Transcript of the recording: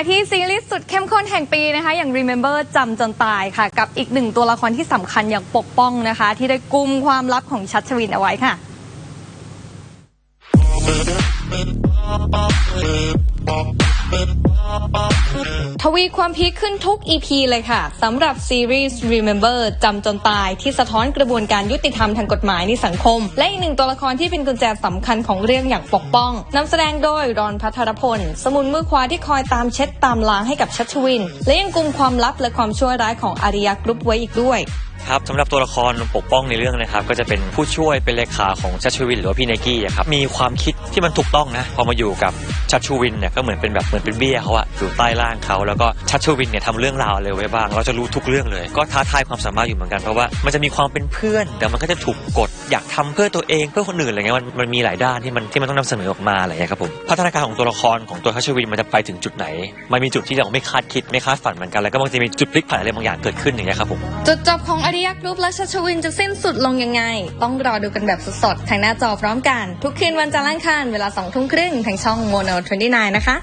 มาที่ซีรีส์สุดเข้มข้นแห่งปีนะคะ อย่าง Remember จำจนตายค่ะ กับอีกหนึ่งตัวละครที่สำคัญอย่างปกป้องนะคะ ที่ได้กุมความลับของชัชวินเอาไว้ค่ะ ทวีความพีคขึ้นทุก EP เลยค่ะสำหรับซีรีส์ Remember จำจนตายที่สะท้อนกระบวนการยุติธรรมทางกฎหมายในสังคม และอีกหนึ่งตัวละครที่เป็นกุญแจสำคัญของเรื่องอย่างปกป้องนำแสดงโดยรอนพัทรพล สมุนมือขวาที่คอยตามเช็ดตามล้างให้กับชัชวิน และยังกุมความลับและความชั่วร้ายของอาริยกรุ๊ปไว้อีกด้วยครับสำหรับตัวละครปกป้องในเรื่องนะครับ ก็จะเป็นผู้ช่วยเป็นเลขาของชัชวินหรือว่าพี่ไนกี้อะครับมีความคิดที่มันถูกต้องนะพอมาอยู่กับชัชวินเนี่ยก็เหมือนเป็นแบบเหมือนเป็นเบี้ยเขาอะอยู่ใต้ล่างเขา แล้วก็ชัชวินเนี่ยทำเรื่องราวอะไรไว้บ้าง เราจะรู้ทุกเรื่องเลย ก็ท้าทายความสามารถอยู่เหมือนกันเพราะว่ามันจะมีความเป็นเพื่อน แต่มันก็จะถูกกดอยากทำเพื่อตัวเองเพื่อคนอื่นอะไรเงี้ยมันมันมีหลายด้านที่มันที่มันต้องนำเสนอออกมาอะไรเงี้ยครับผมพัฒนาการของตัวละครของตัวชัชวินมันจะไปถึงจุดไหนมันมีจุดที่เราไม่คาดคิดไม่คาดฝันเหมือนกันแล้วก็บางทีมีจุดพลิกผันอะไรบางอย่างเกิดขึ้นอย่างเงี้ยครับผมจุดจบของอริยกรุ๊ปและชัชวินจะสิ้นสุดลงยังไง ต้องรอดูกันแบบสดๆทางหน้าจอพร้อมกัน ทุกคืนวันจันทร์อังคารเวลา2ทุ่มครึ่งทางช่อง Mono 29นะคะ